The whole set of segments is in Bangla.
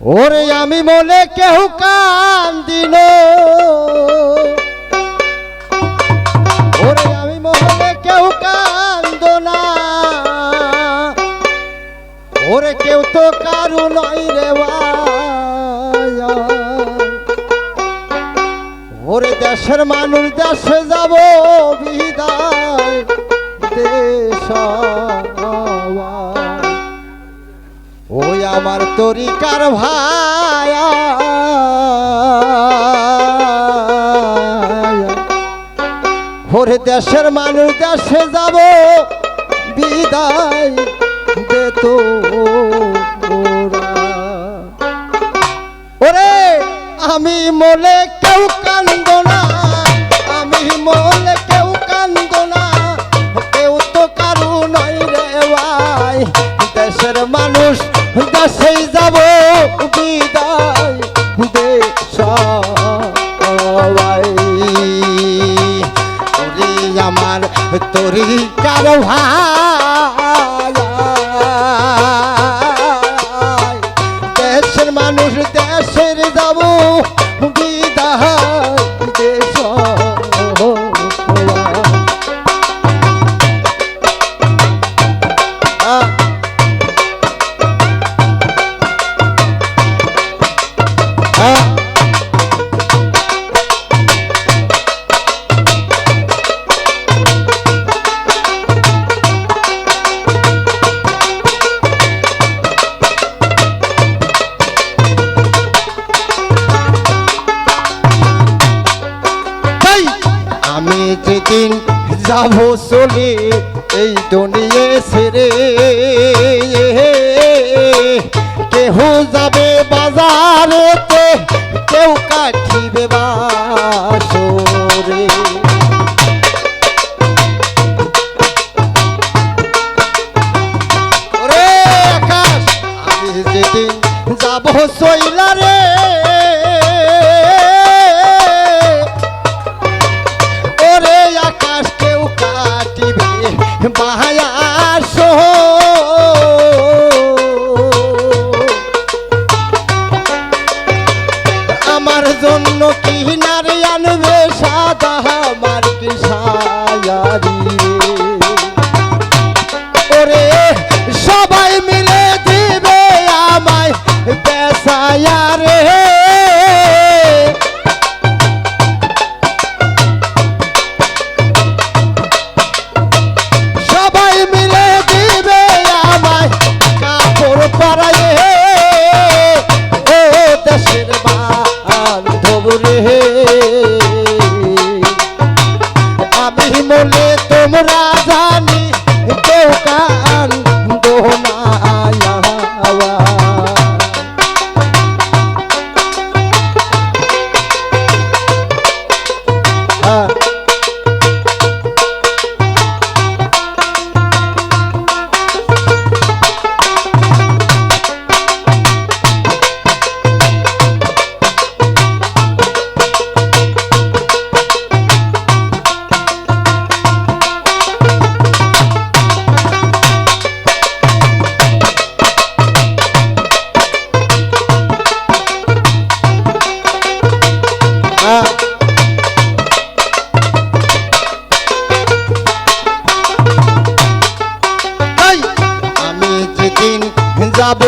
ওরে আমি মনে কেউ কান্দিন ওরে আমি মনে কেউ কান্দ না। ওরে কেউ তো কারু নয় রে। ওরে দেশের মানুষ, দেশে যাব বিদায় দেশ। আমার তরিকার ভায়া ওরে দেশের মানুষ দেশে যাব। চলে এই দুনিয়ে ছেড়ে বাহায়াস আমি মনে তোমরা জানি কেউ কান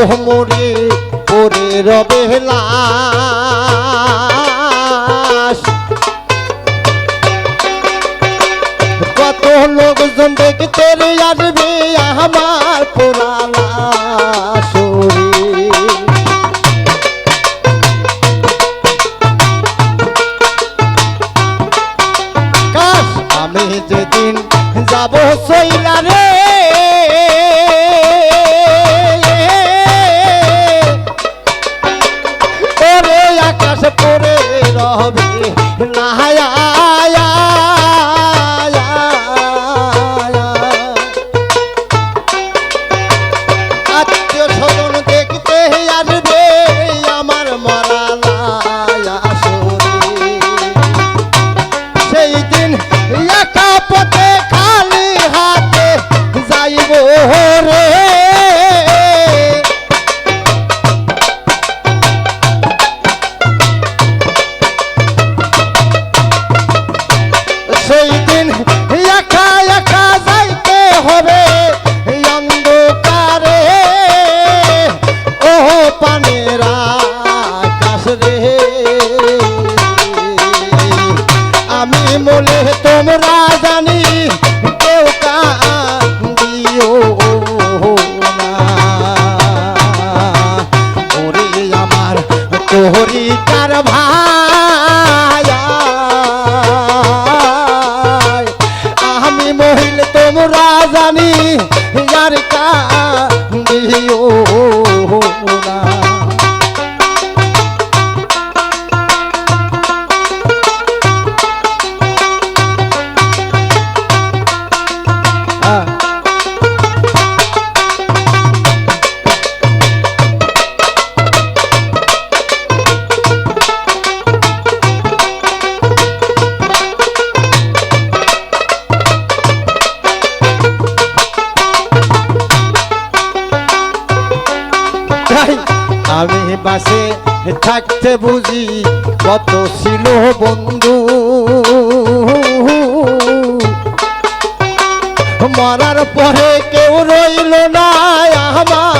যাব মরে পরে রবে লাশ। কত লোকজন দেখতে আসবে আমার শরীর। আমি যেদিন যাব সইলা একা একা যাইতে হবে। আমি বাসে থাকতে বুঝি কত ছিল বন্ধু। মরার পরে কেউ রইল না আমার।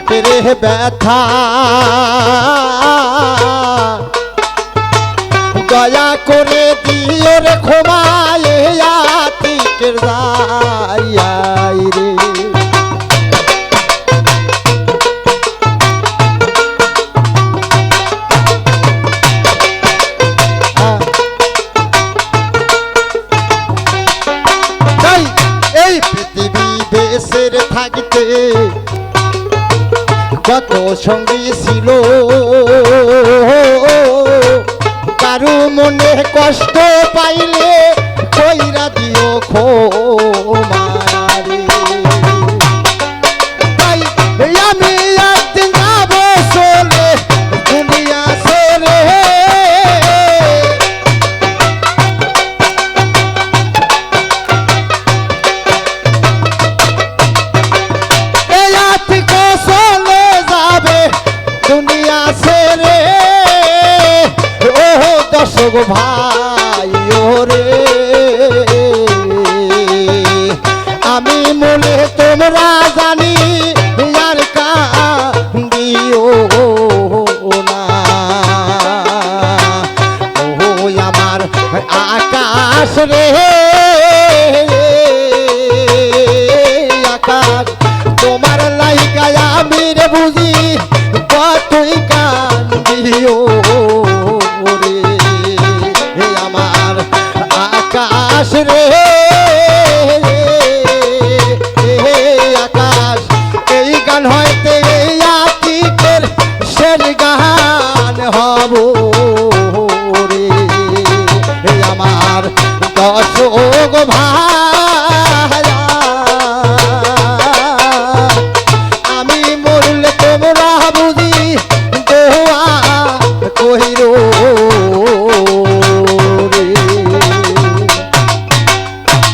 কেউ থাকে রে ব্যথা দয়া করে দিও রে ক্ষমায় আতিকের যাই রে এই পৃথিবী দেশের কত সঙ্গী ছিল। কারু মনে কষ্ট পাইলে কইরা দিও খো স্বামীর বুঝি, কতই কান্দিও রে। আমার আকাশ আকাশ, এই গান হইতে আতিকের সের হব রে। আমার দশ গো ভাই।